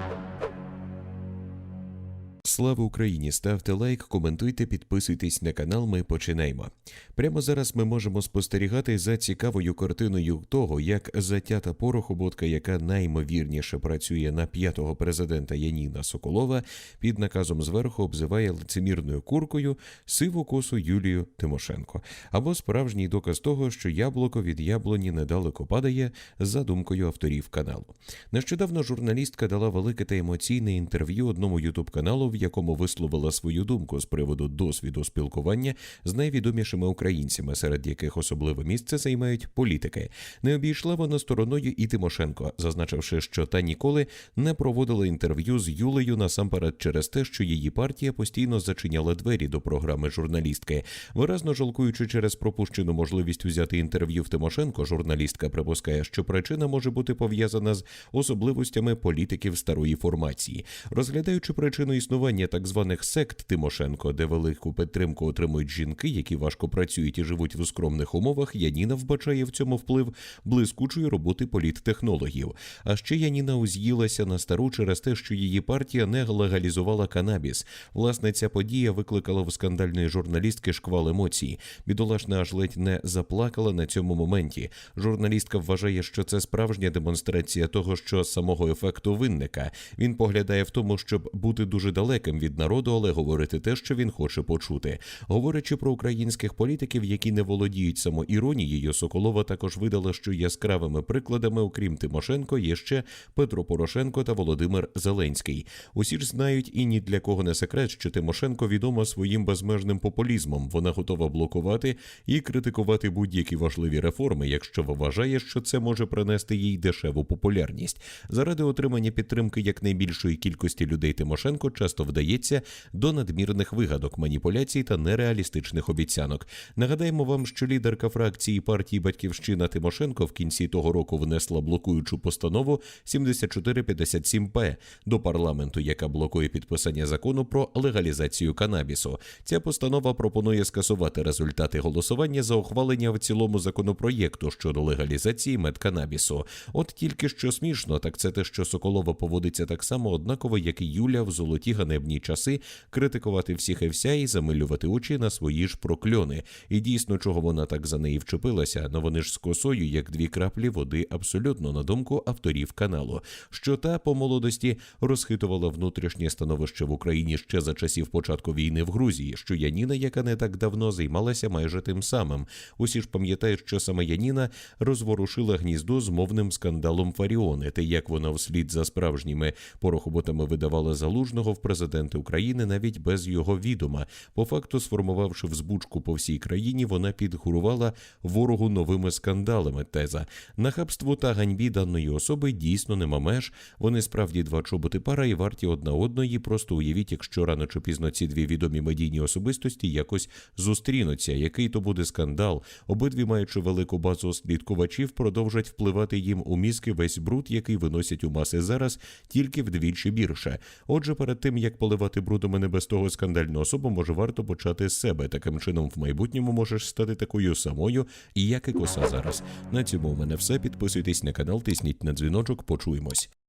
you Слава Україні! Ставте лайк, коментуйте, підписуйтесь на канал. Ми починаємо. Прямо зараз ми можемо спостерігати за цікавою картиною того, як затята порохоботка, яка наймовірніше працює на п'ятого президента Яніна Соколова, під наказом зверху обзиває лицемірною куркою сиву косу Юлію Тимошенко. Або справжній доказ того, що яблуко від яблуні недалеко падає, за думкою авторів каналу. Нещодавно журналістка дала велике та емоційне інтерв'ю одному ютуб каналу, в якому висловила свою думку з приводу досвіду спілкування з найвідомішими українцями, серед яких особливе місце займають політики. Не обійшла вона стороною і Тимошенко, зазначивши, що та ніколи не проводила інтерв'ю з Юлею насамперед через те, що її партія постійно зачиняла двері до програми журналістки. Виразно жалкуючи через пропущену можливість взяти інтерв'ю в Тимошенко, журналістка припускає, що причина може бути пов'язана з особливостями політиків старої формації, розглядаючи причину існування так званих сект Тимошенко, де велику підтримку отримують жінки, які важко працюють і живуть в скромних умовах. Яніна вбачає в цьому вплив блискучої роботи політтехнологів. А ще Яніна уз'їлася на стару через те, що її партія не легалізувала канабіс. Власне, ця подія викликала в скандальної журналістки шквал емоцій. Бідолашна аж ледь не заплакала на цьому моменті. Журналістка вважає, що це справжня демонстрація того, що самого ефекту винника. Він поглядає в тому, щоб бути дуже далеким від народу, але говорити те, що він хоче почути. Говорячи про українських політиків, які не володіють самоіронією, Соколова також видала, що яскравими прикладами, окрім Тимошенко, є ще Петро Порошенко та Володимир Зеленський. Усі ж знають і ні для кого не секрет, що Тимошенко відома своїм безмежним популізмом. Вона готова блокувати і критикувати будь-які важливі реформи, якщо вважає, що це може принести їй дешеву популярність. Заради отримання підтримки якнайбільшої кількості людей Тимошенко часто вдається до надмірних вигадок, маніпуляцій та нереалістичних обіцянок. Нагадаємо вам, що лідерка фракції партії Батьківщина Тимошенко в кінці того року внесла блокуючу постанову 7457-П до парламенту, яка блокує підписання закону про легалізацію канабісу. Ця постанова пропонує скасувати результати голосування за ухвалення в цілому законопроєкту щодо легалізації медканабісу. От тільки що смішно, так це те, що Соколова поводиться так само однаково, як і Юля в золоті ганебні часи, критикувати всіх і вся і замилювати очі на свої ж прокльони. І дійсно, чого вона так за неї вчепилася, но вони ж з косою, як дві краплі води, абсолютно на думку авторів каналу, що та по молодості розхитувала внутрішнє становище в Україні ще за часів початку війни в Грузії, що Яніна, яка не так давно займалася майже тим самим. Усі ж пам'ятають, що саме Яніна розворушила гніздо з мовним скандалом Фаріони, те, як вона вслід за справжніми порохоботами видавала залужного в президенти України навіть без його відома. По факту, сформувавши взбучку по всій країні, вона підгурувала ворогу новими скандалами. Теза нахабству та ганьбі даної особи дійсно нема меж. Вони справді два чоботи пара і варті одна одної. Просто уявіть, якщо рано чи пізно ці дві відомі медійні особистості якось зустрінуться. Який то буде скандал? Обидві, маючи велику базу слідкувачів, продовжать впливати їм у мізки весь бруд, який виносять у маси зараз, тільки вдвічі більше. Отже, перед тим як поливати брудом і не без того скандальну особу, може варто почати з себе. Таким чином, в майбутньому можеш стати такою самою, як і коса зараз. На цьому у мене все. Підписуйтесь на канал, тисніть на дзвіночок. Почуємось.